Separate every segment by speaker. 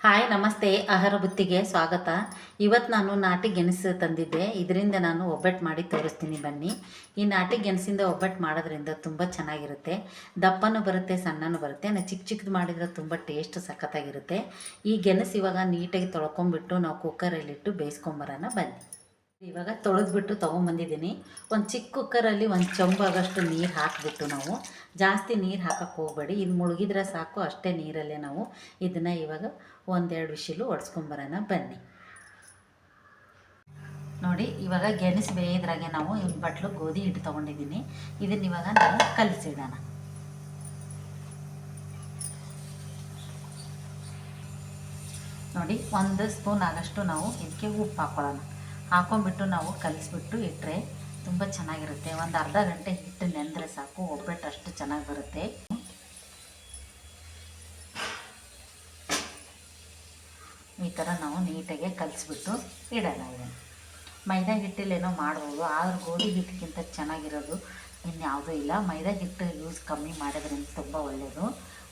Speaker 1: Hi, ನಮಸ್ತೆ. ಆಹಾರ ಬುತ್ತಿಗೆ ಸ್ವಾಗತ. ಇವತ್ತು ನಾನು ನಾಟಿ ಗೆಣಸು ತಂದಿದ್ದೆ. ಇದರಿಂದ ನಾನು ಒಬ್ಬಟ್ಟು ಮಾಡಿ ತೋರಿಸ್ತೀನಿ ಬನ್ನಿ. ಈ ನಾಟಿ ಗೆಣಸಿಂದ ಒಬ್ಬಟ್ಟು ಮಾಡೋದ್ರಿಂದ ತುಂಬ ಚೆನ್ನಾಗಿರುತ್ತೆ. ದಪ್ಪನೂ ಬರುತ್ತೆ, ಸಣ್ಣನೂ ಬರುತ್ತೆ. ನಾನು ಚಿಕ್ಕ ಚಿಕ್ಕದು ಮಾಡಿದರೆ ತುಂಬ ಟೇಸ್ಟ್ ಸಖತ್ತಾಗಿರುತ್ತೆ. ಈ ಗೆಣಸು ಇವಾಗ ನೀಟಾಗಿ ತೊಳ್ಕೊಂಬಿಟ್ಟು ನಾವು ಕುಕ್ಕರಲ್ಲಿಟ್ಟು ಬೇಯಿಸ್ಕೊಂಬರೋಣ ಬನ್ನಿ. ಇವಾಗ ತೊಳೆದ್ಬಿಟ್ಟು ತೊಗೊಂಬಂದಿದ್ದೀನಿ. ಒಂದು ಚಿಕ್ಕ ಕುಕ್ಕರಲ್ಲಿ ಒಂದು ಚೊಂಬಾಗಷ್ಟು ನೀರು ಹಾಕಿಬಿಟ್ಟು ನಾವು. ಜಾಸ್ತಿ ನೀರು ಹಾಕಕ್ಕೆ ಹೋಗಬೇಡಿ. ಇದು ಮುಳುಗಿದ್ರೆ ಸಾಕು. ಅಷ್ಟೇ ನೀರಲ್ಲೇ ನಾವು ಇದನ್ನು ಇವಾಗ ಒಂದೆರಡು ವಿಶಿಲು ಒಡ್ಸ್ಕೊಂಬರೋಣ, ಬನ್ನಿ. ನೋಡಿ, ಇವಾಗ ಗೆಣಸು ಬೇಯಿದ್ರಾಗೆ ನಾವು ಒಂದು ಬಟ್ಲು ಗೋಧಿ ಹಿಟ್ಟು ತೊಗೊಂಡಿದ್ದೀನಿ. ಇದನ್ನ ಇವಾಗ ನಾವು ಕಲಸಿಡೋಣ. ನೋಡಿ, ಒಂದು ಸ್ಪೂನ್ ಆಗಷ್ಟು ನಾವು ಇದಕ್ಕೆ ಉಪ್ಪು ಹಾಕೊಳ್ಳೋಣ. ಹಾಕೊಂಡ್ಬಿಟ್ಟು ನಾವು ಕಲಿಸ್ಬಿಟ್ಟು ಇಟ್ಟರೆ ತುಂಬ ಚೆನ್ನಾಗಿರುತ್ತೆ. ಒಂದು ಅರ್ಧ ಗಂಟೆ ಹಿಟ್ಟು ನೆಂದರೆ ಸಾಕು, ಒಬ್ಬಟ್ಟು ಅಷ್ಟು ಚೆನ್ನಾಗಿ ಬರುತ್ತೆ. ಈ ಥರ ನಾವು ನೀಟಾಗೆ ಕಲಿಸ್ಬಿಟ್ಟು ಇಡೋಲ್ಲ ಇದನ್ನು. ಮೈದಾ ಹಿಟ್ಟಲ್ಲೇನೋ ಮಾಡ್ಬೋದು, ಆದ್ರೆ ಗೋಧಿ ಹಿಟ್ಟಿಗಿಂತ ಚೆನ್ನಾಗಿರೋದು ಇನ್ಯಾವುದೂ ಇಲ್ಲ. ಮೈದಾ ಹಿಟ್ಟು ಯೂಸ್ ಕಮ್ಮಿ ಮಾಡೋದ್ರಿಂದ ತುಂಬ ಒಳ್ಳೆಯದು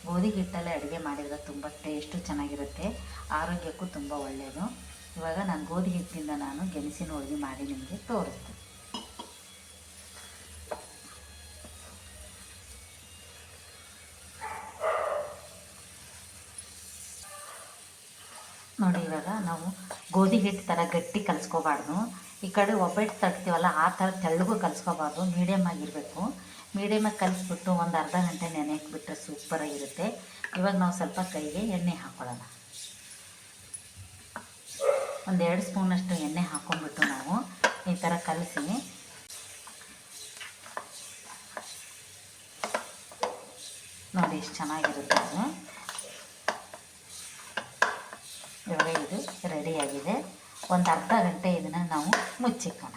Speaker 1: ಗೋಧಿ ಹಿಟ್ಟಲ್ಲೇ ಅಡುಗೆ ಮಾಡಿದರೆ ತುಂಬ ಟೇಸ್ಟು ಚೆನ್ನಾಗಿರುತ್ತೆ, ಆರೋಗ್ಯಕ್ಕೂ ತುಂಬ ಒಳ್ಳೆಯದು ಇವಾಗ ನಾನು ಗೋಧಿ ಹಿಟ್ಟಿಂದ ನಾನು ಗೆಣಸಿನ ಹೋಳಿಗೆ ಮಾಡಿ ನಿಮಗೆ ತೋರಿಸ್ತೀನಿ. ನೋಡಿ ಇವಾಗ ನಾವು ಗೋಧಿ ಹಿಟ್ಟು ಥರ ಗಟ್ಟಿ ಕಲಿಸ್ಕೋಬಾರ್ದು. ಈ ಕಡೆ ಒಬ್ಬಟ್ಟು ತಟ್ತೀವಲ್ಲ, ಆ ಥರ ತೆಳ್ಳಗೂ ಕಲಿಸ್ಕೋಬಾರ್ದು ಮೀಡಿಯಮ್ ಆಗಿರಬೇಕು ಮೀಡಿಯಮಾಗಿ ಕಲಿಸ್ಬಿಟ್ಟು ಒಂದು ಅರ್ಧ ಗಂಟೆ ನೆನೆ ಬಿಟ್ಟರೆ ಸೂಪರಾಗಿರುತ್ತೆ ಇವಾಗ ನಾವು ಸ್ವಲ್ಪ ಕೈಗೆ ಎಣ್ಣೆ ಹಾಕ್ಕೊಳ್ಳೋಣ ಒಂದು ಎರಡು ಸ್ಪೂನಷ್ಟು ಎಣ್ಣೆ ಹಾಕ್ಕೊಂಡ್ಬಿಟ್ಟು ನಾವು ಈ ಥರ ಕಲಸಿ. ನೋಡಿ ಎಷ್ಟು ಚೆನ್ನಾಗಿರುತ್ತೆ ಅದು ಇವಾಗ ಇದು ರೆಡಿಯಾಗಿದೆ. ಒಂದು ಅರ್ಧ ಗಂಟೆ ಇದನ್ನು ನಾವು ಮುಚ್ಚಿಕ್ಕೋಣ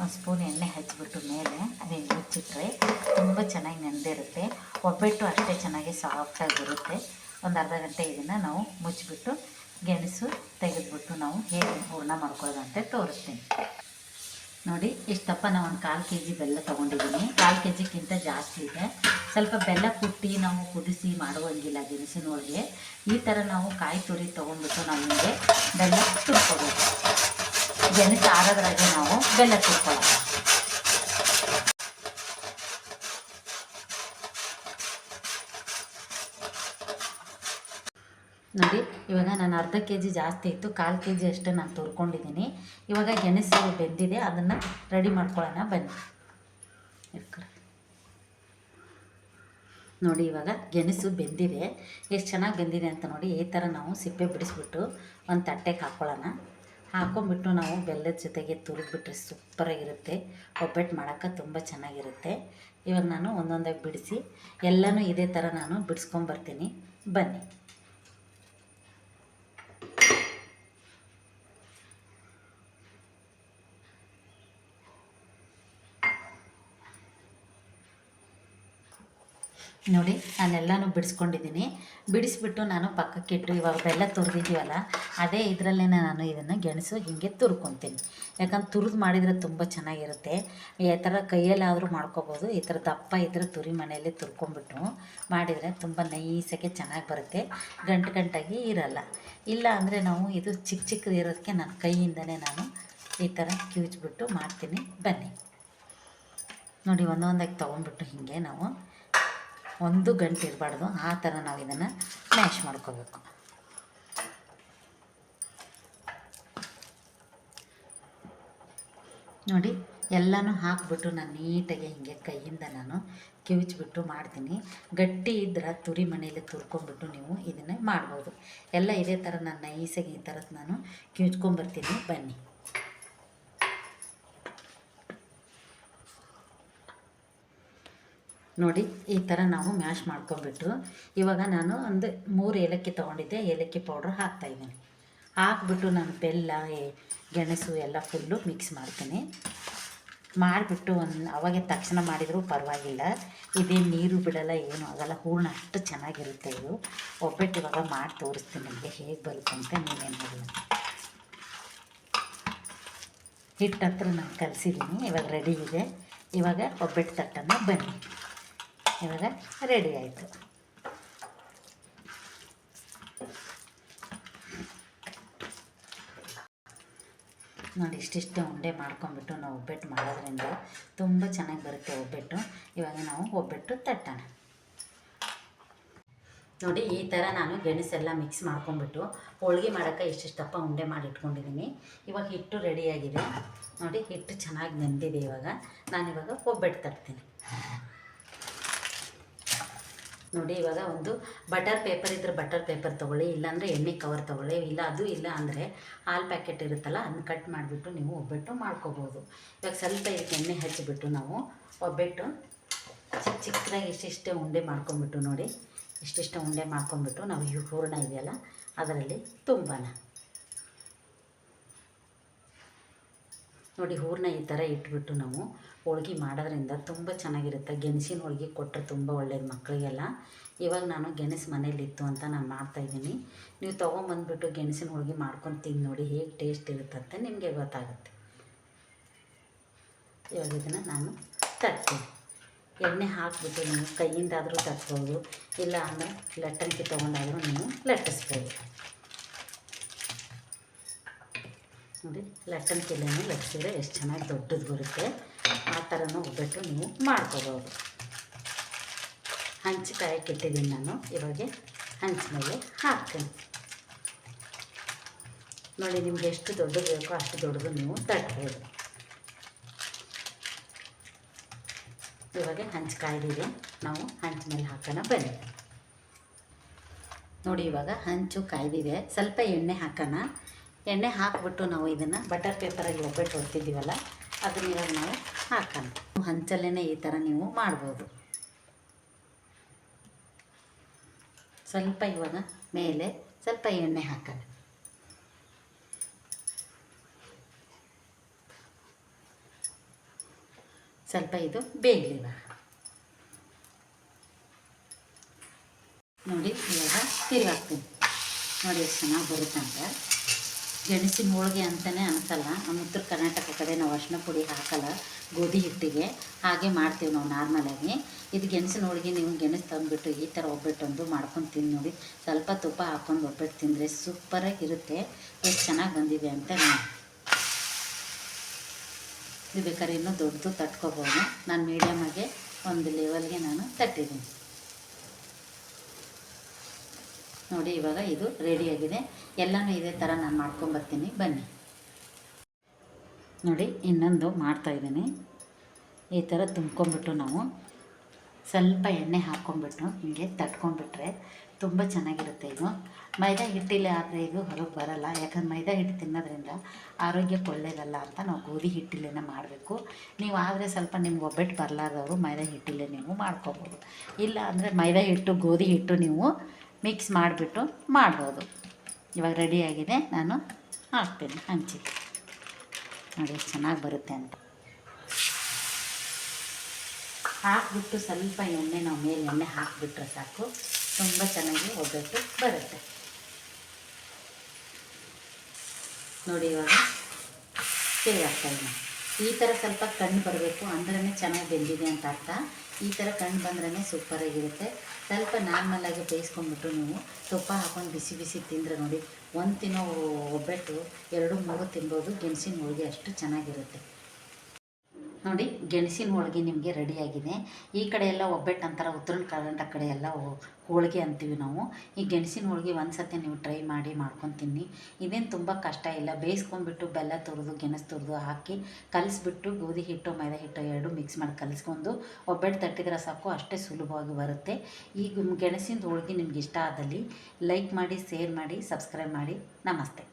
Speaker 1: ಒಂದು ಸ್ಪೂನ್ ಎಣ್ಣೆ ಹಚ್ಚಿಬಿಟ್ಟು ಮೇಲೆ ಅದನ್ನು ಮುಚ್ಚಿಟ್ರೆ ತುಂಬ ಚೆನ್ನಾಗಿ ನೆನೆದಿರುತ್ತೆ ಒಬ್ಬಟ್ಟು ಅಷ್ಟೇ ಚೆನ್ನಾಗಿ ಸಾಫ್ಟಾಗಿ ಬರುತ್ತೆ. ಒಂದು ಅರ್ಧ ಗಂಟೆ ಇದನ್ನು ನಾವು ಮುಚ್ಚಿಬಿಟ್ಟು ಗೆಣಸು ತೆಗೆದುಬಿಟ್ಟು ನಾವು ಹೇಗೆ ಹೂರ್ಣ ಮಾಡ್ಕೊಳ್ಳೋದಂತೆ ತೋರಿಸ್ತೀನಿ. ನೋಡಿ ಇಷ್ಟಪ್ಪ ನಾವು ಒಂದು ಕಾಲು ಕೆ ಜಿ ಬೆಲ್ಲ ತೊಗೊಂಡಿದ್ದೀನಿ ಕಾಲು ಕೆ ಜಿಗಿಂತ ಜಾಸ್ತಿ ಇದೆ. ಸ್ವಲ್ಪ ಬೆಲ್ಲ ಕುಟ್ಟಿ ನಾವು ಕುದಿಸಿ ಮಾಡುವಂಗಿಲ್ಲ ಗೆಣಸಿನ ಒಳಗೆ ಈ ಥರ ನಾವು ಕಾಯಿ ತುರಿ ತೊಗೊಂಡ್ಬಿಟ್ಟು ನಾವು ಹಿಂಗೆ ಬೆಲ್ಲ ತುರ್ಕೋಬೇಕು. ಗೆಣಸು ಆರೋದ್ರಾಗೆ ನಾವು ಬೆಲ್ಲ ತುರ್ಕೊಳ್ಳೋಣ ನೋಡಿ ನಾನು ಅರ್ಧ ಕೆ ಜಿ ಜಾಸ್ತಿ ಇತ್ತು, ಕಾಲು ಕೆ ಜಿ ಅಷ್ಟೇ ನಾನು ತುರ್ಕೊಂಡಿದ್ದೀನಿ ಇವಾಗ ಗೆಣಸು ಬೆಂದಿದೆ, ಅದನ್ನು ರೆಡಿ ಮಾಡ್ಕೊಳ್ಳೋಣ, ಬನ್ನಿ. ನೋಡಿ, ಇವಾಗ ಗೆಣಸು ಬೆಂದಿದೆ. ಎಷ್ಟು ಚೆನ್ನಾಗಿ ಬೆಂದಿದೆ ಅಂತ ನೋಡಿ, ಈ ಥರ ನಾವು ಸಿಪ್ಪೆ ಬಿಡಿಸ್ಬಿಟ್ಟು ಒಂದು ತಟ್ಟೆಗೆ ಹಾಕ್ಕೊಳ್ಳೋಣ ಹಾಕೊಂಡ್ಬಿಟ್ಟು ನಾವು ಬೆಲ್ಲದ ಜೊತೆಗೆ ತುರಿದ್ಬಿಟ್ರೆ ಸೂಪರಾಗಿರುತ್ತೆ. ಒಬ್ಬಟ್ಟು ಮಾಡೋಕ್ಕೆ ತುಂಬ ಚೆನ್ನಾಗಿರುತ್ತೆ. ಇವಾಗ ನಾನು ಒಂದೊಂದಾಗಿ ಬಿಡಿಸಿ, ಎಲ್ಲನೂ ಇದೇ ಥರ ನಾನು ಬಿಡಿಸ್ಕೊಂಬರ್ತೀನಿ. ಬನ್ನಿ. ನೋಡಿ, ನಾನೆಲ್ಲನೂ ಬಿಡಿಸ್ಕೊಂಡಿದ್ದೀನಿ. ಬಿಡಿಸ್ಬಿಟ್ಟು ನಾನು ಪಕ್ಕಕ್ಕಿಟ್ಟು ಇವಾಗ ಬೆಲ್ಲ ತುರಿದಿದ್ದೀವಲ್ಲ, ಅದೇ ಇದರಲ್ಲೇ ನಾನು ಇದನ್ನು ಗೆಣಸು ಹೀಗೆ ತುರ್ಕೊತೀನಿ. ಯಾಕಂದ್ರೆ ತುರಿದು ಮಾಡಿದರೆ ತುಂಬ ಚೆನ್ನಾಗಿರುತ್ತೆ. ಈ ಥರ ಕೈಯಲ್ಲಾದರೂ ಮಾಡ್ಕೋಬೋದು. ಈ ಥರ ದಪ್ಪ ಇದ್ದರೆ ತುರಿ ಮನೆಯಲ್ಲಿ ತುರ್ಕೊಂಬಿಟ್ಟು ಮಾಡಿದರೆ ತುಂಬ ನೈಸಾಗೆ ಚೆನ್ನಾಗಿ ಬರುತ್ತೆ. ಗಂಟು ಗಂಟಾಗಿ ಇರಲ್ಲ. ಇಲ್ಲ ಅಂದರೆ ನಾವು ಇದು ಚಿಕ್ಕ ಚಿಕ್ಕದು ಇರೋದಕ್ಕೆ ನಾನು ಕೈಯಿಂದನೇ ನಾನು ಈ ಥರ ಕ್ಯೂಚ್ಬಿಟ್ಟು ಮಾಡ್ತೀನಿ. ಬನ್ನಿ. ನೋಡಿ, ಒಂದೊಂದಾಗಿ ತೊಗೊಂಡ್ಬಿಟ್ಟು ಹೀಗೆ ನಾವು ಒಂದು ಗಂಟೆ ಇರಬಾರ್ದು, ಆ ಥರ ನಾವು ಇದನ್ನು ಮ್ಯಾಶ್ ಮಾಡ್ಕೋಬೇಕು. ನೋಡಿ, ಎಲ್ಲನೂ ಹಾಕ್ಬಿಟ್ಟು ನಾನು ನೀಟಾಗಿ ಹಿಂಗೆ ಕೈಯಿಂದ ನಾನು ಕಿವಿಚ್ಬಿಟ್ಟು ಮಾಡ್ತೀನಿ. ಗಟ್ಟಿ ಇದ್ರೆ ತುರಿ ಮನೇಲಿ ತುರ್ಕೊಂಡ್ಬಿಟ್ಟು ನೀವು ಇದನ್ನೇ ಮಾಡ್ಬೋದು. ಎಲ್ಲ ಇದೇ ಥರ ನಾನು ನೈಸಾಗಿ ಈ ಥರದ್ದು ನಾನು ಕಿವಿಚ್ಕೊಂಬರ್ತೀನಿ ಬನ್ನಿ. ನೋಡಿ, ಈ ಥರ ನಾವು ಮ್ಯಾಶ್ ಮಾಡ್ಕೊಂಡ್ಬಿಟ್ಟು ಇವಾಗ ನಾನು ಒಂದು ಮೂರು ಏಲಕ್ಕಿ ತೊಗೊಂಡಿದ್ದೆ. ಏಲಕ್ಕಿ ಪೌಡ್ರ್ ಹಾಕ್ತಾಯಿದ್ದೀನಿ ಹಾಕ್ಬಿಟ್ಟು ನಾನು ಬೆಲ್ಲ ಗೆಣಸು ಎಲ್ಲ ಫುಲ್ಲು ಮಿಕ್ಸ್ ಮಾಡ್ತೀನಿ. ಮಾಡಿಬಿಟ್ಟು ಒಂದು, ಅವಾಗೆ ತಕ್ಷಣ ಮಾಡಿದರೂ ಪರವಾಗಿಲ್ಲ. ಇದೇನು ನೀರು ಬಿಡಲ್ಲ, ಏನು ಆಗಲ್ಲ. ಹೂರ್ಣ ಅಷ್ಟು ಚೆನ್ನಾಗಿರುತ್ತೆ ಇದು. ಒಬ್ಬಟ್ಟು ಇವಾಗ ಮಾಡಿ ತೋರಿಸ್ತೀನಿ ನಿಮಗೆ ಹೇಗೆ ಬರುತ್ತೆ ಅಂತ ನೀವೇನು ಹೇಳಿ ಹಿಟ್ಟು ಹತ್ರ ನಾನು ಕಲಿಸಿದ್ದೀನಿ. ಇವಾಗ ರೆಡಿ ಇದೆ. ಇವಾಗ ಒಬ್ಬಟ್ಟು ತಟ್ಟನ್ನು ಬನ್ನಿ. ಇವಾಗ ರೆಡಿ ಆಯಿತು. ನೋಡಿ ಇಷ್ಟಿಷ್ಟು ಉಂಡೆ ಮಾಡ್ಕೊಂಬಿಟ್ಟು ನಾವು ಒಬ್ಬಟ್ಟು ಮಾಡೋದ್ರಿಂದ ತುಂಬ ಚೆನ್ನಾಗಿ ಬರುತ್ತೆ ಒಬ್ಬಟ್ಟು. ಇವಾಗ ನಾವು ಒಬ್ಬಟ್ಟು ತಟ್ಟೋಣ. ನೋಡಿ ಈ ಥರ ನಾನು ಗೆಣಸೆಲ್ಲ ಮಿಕ್ಸ್ ಮಾಡ್ಕೊಂಬಿಟ್ಟು ಹೋಳ್ಗೆ ಮಾಡೋಕ್ಕೆ ಇಷ್ಟಿಷ್ಟಪ್ಪ ಉಂಡೆ ಮಾಡಿ ಇಟ್ಕೊಂಡಿದ್ದೀನಿ. ಇವಾಗ ಹಿಟ್ಟು ರೆಡಿಯಾಗಿದೆ ನೋಡಿ ಹಿಟ್ಟು ಚೆನ್ನಾಗಿ ನೆಂದಿದೆ ಇವಾಗ. ನಾನಿವಾಗ ಒಬ್ಬಟ್ಟು ತಟ್ತೀನಿ. ನೋಡಿ, ಇವಾಗ ಒಂದು ಬಟರ್ ಪೇಪರ್ ಇದ್ರೆ ಬಟರ್ ಪೇಪರ್ ತೊಗೊಳ್ಳಿ, ಇಲ್ಲಾಂದರೆ ಎಣ್ಣೆ ಕವರ್ ತೊಗೊಳ್ಳಿ, ಇಲ್ಲ ಅದು ಇಲ್ಲ ಅಂದರೆ ಹಾಲು ಪ್ಯಾಕೆಟ್ ಇರುತ್ತಲ್ಲ ಅದನ್ನ ಕಟ್ ಮಾಡಿಬಿಟ್ಟು ನೀವು ಒಬ್ಬಟ್ಟು ಮಾಡ್ಕೋಬೋದು. ಇವಾಗ ಸ್ವಲ್ಪ ಇದಕ್ಕೆ ಎಣ್ಣೆ ಹಚ್ಚಿಬಿಟ್ಟು ನಾವು ಒಬ್ಬಟ್ಟು ಚಿಕ್ಕ ಚಿಕ್ಕದಾಗಿ ಇಷ್ಟಿಷ್ಟೇ ಉಂಡೆ ಮಾಡ್ಕೊಂಬಿಟ್ಟು ನೋಡಿ, ಇಷ್ಟಿಷ್ಟು ಉಂಡೆ ಮಾಡ್ಕೊಂಬಿಟ್ಟು ನಾವು ಈ ಹೂರಣ ಇದೆಯಲ್ಲ, ಅದರಲ್ಲಿ ತುಂಬಾನ. ನೋಡಿ ಹೂರ್ನ ಈ ಥರ ಇಟ್ಬಿಟ್ಟು ನಾವು ಹೋಳ್ಗೆ ಮಾಡೋದ್ರಿಂದ ತುಂಬ ಚೆನ್ನಾಗಿರುತ್ತೆ. ಗೆಣಸಿನ ಹೋಳ್ಗೆ ಕೊಟ್ಟರೆ ತುಂಬ ಒಳ್ಳೇದು ಮಕ್ಕಳಿಗೆಲ್ಲ ಇವಾಗ ನಾನು ಗೆಣಸು ಮನೇಲಿತ್ತು ಅಂತ ನಾನು ಮಾಡ್ತಾಯಿದ್ದೀನಿ ನೀವು ತೊಗೊಂಬಂದ್ಬಿಟ್ಟು ಗೆಣಸಿನ ಹೋಳ್ಗೆ ಮಾಡ್ಕೊಂಡು ತಿಂದು ನೋಡಿ ಹೇಗೆ ಟೇಸ್ಟ್ ಇರುತ್ತಂತೆ ನಿಮಗೆ ಗೊತ್ತಾಗುತ್ತೆ. ಇವಾಗ ಇದನ್ನು ನಾನು ತರ್ತೀನಿ ಎಣ್ಣೆ ಹಾಕಿಬಿಟ್ಟು ನೀವು ಕೈಯಿಂದಾದರೂ ತಟ್ಬೋದು, ಇಲ್ಲ ಅಂದರೆ ಲಟ್ಟಂಕಿ ತೊಗೊಂಡಾದರೂ ನೀವು ಲಟ್ಟಿಸ್ಬೋದು. ನೋಡಿ ಲಟ್ಟನ್ ಲಟ್ಟಣಿಕೆಲ್ಲೇ ಲಟ್ಟಿಸಿದ್ರೆ ಎಷ್ಟು ಚೆನ್ನಾಗಿ ದೊಡ್ಡದು ಬರುತ್ತೆ, ಆ ಥರನೂ ಒಬ್ಬಟ್ಟು ನೀವು ಮಾಡ್ಕೋಬೋದು. ಹಂಚು ಕಾಯಕ್ಕೆ ಇಟ್ಟಿದ್ದೀನಿ ನಾನು, ಇವಾಗ ಹಂಚಿ ಮೇಲೆ ಹಾಕ್ತೀನಿ. ನೋಡಿ ನಿಮ್ಗೆ ಎಷ್ಟು ದೊಡ್ಡದು ಬೇಕೋ ಅಷ್ಟು ದೊಡ್ಡದು ನೀವು ತಟ್ಬೋದು. ಇವಾಗ ಹಂಚು ಕಾಯ್ದಿದೆ ನಾವು ಹಂಚು ಮೇಲೆ ಹಾಕೋಣ, ಬನ್ನಿ. ನೋಡಿ ಇವಾಗ ಹಂಚು ಕಾಯ್ದಿದೆ, ಸ್ವಲ್ಪ ಎಣ್ಣೆ ಹಾಕೋಣ. ಎಣ್ಣೆ ಹಾಕ್ಬಿಟ್ಟು ನಾವು ಇದನ್ನು ಬಟರ್ ಪೇಪರಲ್ಲಿ ಒಬ್ಬಟ್ಟು ಹೊಡ್ತಿದ್ದೀವಲ್ಲ, ಅದನ್ನ ಇವಾಗ ನಾವು ಹಾಕೋಣ. ಹಂಚಲ್ಲೇ ಈ ಥರ ನೀವು ಮಾಡ್ಬೋದು. ಸ್ವಲ್ಪ ಇವಾಗ ಮೇಲೆ ಸ್ವಲ್ಪ ಎಣ್ಣೆ ಹಾಕೋಣ. ಸ್ವಲ್ಪ ಇದು ಬೇಯಲಿ ನೋಡಿ, ಇವಾಗ ತಿರುಗಾಕ್ತೀನಿ ನೋಡಿ ಎಷ್ಟು ಚೆನ್ನಾಗಿ ಬರುತ್ತೆ ಗೆಣಸಿನ ಹೋಳಿಗೆ ಅಂತಲೇ ಅನ್ಸಲ್ಲ. ನಮ್ಮ ಉತ್ತರ ಕರ್ನಾಟಕ ಕಡೆ ನಾವು ಅರಿಶಿನ ಪುಡಿ ಹಾಕಲ್ಲ, ಗೋಧಿ ಹಿಟ್ಟಿಗೆ, ಹಾಗೆ ಮಾಡ್ತೀವಿ ನಾವು ನಾರ್ಮಲಾಗಿ ಇದು ಗೆಣಸಿನ ಹೋಳಿಗೆ ನೀವು ಗೆಣಸು ತಂದುಬಿಟ್ಟು ಈ ಥರ ಒಬ್ಬಟ್ಟೊಂದು ಮಾಡ್ಕೊಂಡು ತಿಂದು ನೋಡಿ. ಸ್ವಲ್ಪ ತುಪ್ಪ ಹಾಕ್ಕೊಂಡು ಒಬ್ಬಟ್ಟು ತಿಂದರೆ ಸೂಪರಾಗಿರುತ್ತೆ ಎಷ್ಟು ಚೆನ್ನಾಗಿ ಬಂದಿದೆ ಅಂತ ಇದು ಬೇಕಾದ್ರೆ ಇನ್ನೂ ದೊಡ್ಡದು ತಟ್ಕೋಬೋದು. ನಾನು ಮೀಡಿಯಮಾಗೆ ಒಂದು ಲೆವೆಲ್ಗೆ ನಾನು ತಟ್ಟಿದ್ದೀನಿ. ನೋಡಿ, ಇವಾಗ ಇದು ರೆಡಿಯಾಗಿದೆ ಎಲ್ಲನೂ ಇದೇ ಥರ ನಾನು ಮಾಡ್ಕೊಂಬರ್ತೀನಿ. ಬನ್ನಿ. ನೋಡಿ, ಇನ್ನೊಂದು ಮಾಡ್ತಾಯಿದ್ದೀನಿ ಈ ಥರ ತುಂಬ್ಕೊಂಬಿಟ್ಟು ನಾವು ಸ್ವಲ್ಪ ಎಣ್ಣೆ ಹಾಕ್ಕೊಂಬಿಟ್ಟು ಹಿಂಗೆ ತಟ್ಕೊಂಡ್ಬಿಟ್ರೆ ತುಂಬ ಚೆನ್ನಾಗಿರುತ್ತೆ ಇದು. ಮೈದಾ ಹಿಟ್ಟಿಲ್ಲ ಆದರೆ ಇದು ಹೊರಗೆ ಬರಲ್ಲ. ಯಾಕಂದ್ರೆ ಮೈದಾ ಹಿಟ್ಟು ತಿನ್ನೋದ್ರಿಂದ ಆರೋಗ್ಯಕ್ಕೆ ಒಳ್ಳೇದಲ್ಲ ಅಂತ ನಾವು ಗೋಧಿ ಹಿಟ್ಟಿಲೇನೆ ಮಾಡಬೇಕು. ನೀವು ಆದರೆ ಸ್ವಲ್ಪ ನಿಮ್ಗೆ ಒಬ್ಬಟ್ಟು ಬರಲಾರ್ದವರು ಮೈದಾ ಹಿಟ್ಟಿಲ್ಲೇ ನೀವು ಮಾಡ್ಕೋಬೋದು. ಇಲ್ಲ ಅಂದರೆ ಮೈದಾ ಹಿಟ್ಟು, ಗೋಧಿ ಹಿಟ್ಟು ನೀವು ಮಿಕ್ಸ್ ಮಾಡಿಬಿಟ್ಟು ಮಾಡ್ಬೋದು. ಇವಾಗ ರೆಡಿಯಾಗಿದೆ ನಾನು ಹಾಕ್ತೀನಿ ಹಂಚಿ ನೋಡಿ ಎಷ್ಟು ಚೆನ್ನಾಗಿ ಬರುತ್ತೆ ಅಂತ. ಹಾಕ್ಬಿಟ್ಟು ಸ್ವಲ್ಪ ಎಣ್ಣೆ, ನಾವು ಮೇಲೆ ಎಣ್ಣೆ ಹಾಕಿಬಿಟ್ರೆ ಸಾಕು. ತುಂಬ ಚೆನ್ನಾಗಿ ಒಗ್ಗಟ್ಟು ಬರುತ್ತೆ. ನೋಡಿ ಇವಾಗ ತಿರುಗಾಗ್ತಾಯಿದ್ದೀನಿ ಈ ಥರ ಸ್ವಲ್ಪ ಕಣ್ಣು ಬರಬೇಕು. ಅಂದ್ರೇ ಚೆನ್ನಾಗಿ ಬೆಂದಿದೆ ಅಂತ ಅರ್ಥ. ಈ ಥರ ಕಣ್ಣು ಬಂದ್ರೇ ಸೂಪರಾಗಿರುತ್ತೆ ಸ್ವಲ್ಪ ನಾರ್ಮಲಾಗಿ ಬೇಯಿಸ್ಕೊಂಡ್ಬಿಟ್ಟು ನೀವು ತುಪ್ಪ ಹಾಕೊಂಡು ಬಿಸಿ ಬಿಸಿ ತಿಂದರೆ ನೋಡಿ, ಒಂದು ತಿನ್ನೋ ಒಬ್ಬಟ್ಟು, ಎರಡು ಮೂರು ತಿನ್ಬೋದು, ಗೆಣಸಿನ ಹೋಳಿಗೆ ಅಷ್ಟು ಚೆನ್ನಾಗಿರುತ್ತೆ. ನೋಡಿ ಗೆಣಸಿನ ಹೋಳಿಗೆ ನಿಮಗೆ ರೆಡಿಯಾಗಿದೆ ಈ ಕಡೆ ಎಲ್ಲ ಒಬ್ಬಟ್ಟು ಅಂತಾರೆ ಉತ್ತರ ಕರ್ನಾಟಕ ಕಡೆ ಎಲ್ಲ ಹೋಳಿಗೆ ಅಂತೀವಿ ನಾವು. ಈ ಗೆಣಸಿನ ಹೋಳಿಗೆ ಒಂದು ಸತಿ ನೀವು ಟ್ರೈ ಮಾಡಿ ಮಾಡ್ಕೊಂಡು ತಿನ್ನಿ. ಇದೇನು ತುಂಬ ಕಷ್ಟ ಇಲ್ಲ. ಬೇಯಿಸ್ಕೊಂಡ್ಬಿಟ್ಟು ಬೆಲ್ಲ ತುರಿದು, ಗೆಣಸು ತುರಿದು ಹಾಕಿ ಕಲಿಸ್ಬಿಟ್ಟು ಗೋಧಿ ಹಿಟ್ಟು, ಮೈದಾ ಹಿಟ್ಟು ಎರಡು ಮಿಕ್ಸ್ ಮಾಡಿ ಕಲಿಸ್ಕೊಂಡು ಒಬ್ಬಟ್ಟು ತಟ್ಟಿದ್ರೆ ಸಾಕು, ಅಷ್ಟೇ ಸುಲಭವಾಗಿ ಬರುತ್ತೆ. ಈ ಗೆಣಸಿನ ಹೋಳಿಗೆ ನಿಮ್ಗೆ ಇಷ್ಟ ಆದಲ್ಲಿ ಲೈಕ್ ಮಾಡಿ ಶೇರ್ ಮಾಡಿ ಸಬ್ಸ್ಕ್ರೈಬ್ ಮಾಡಿ. ನಮಸ್ತೆ.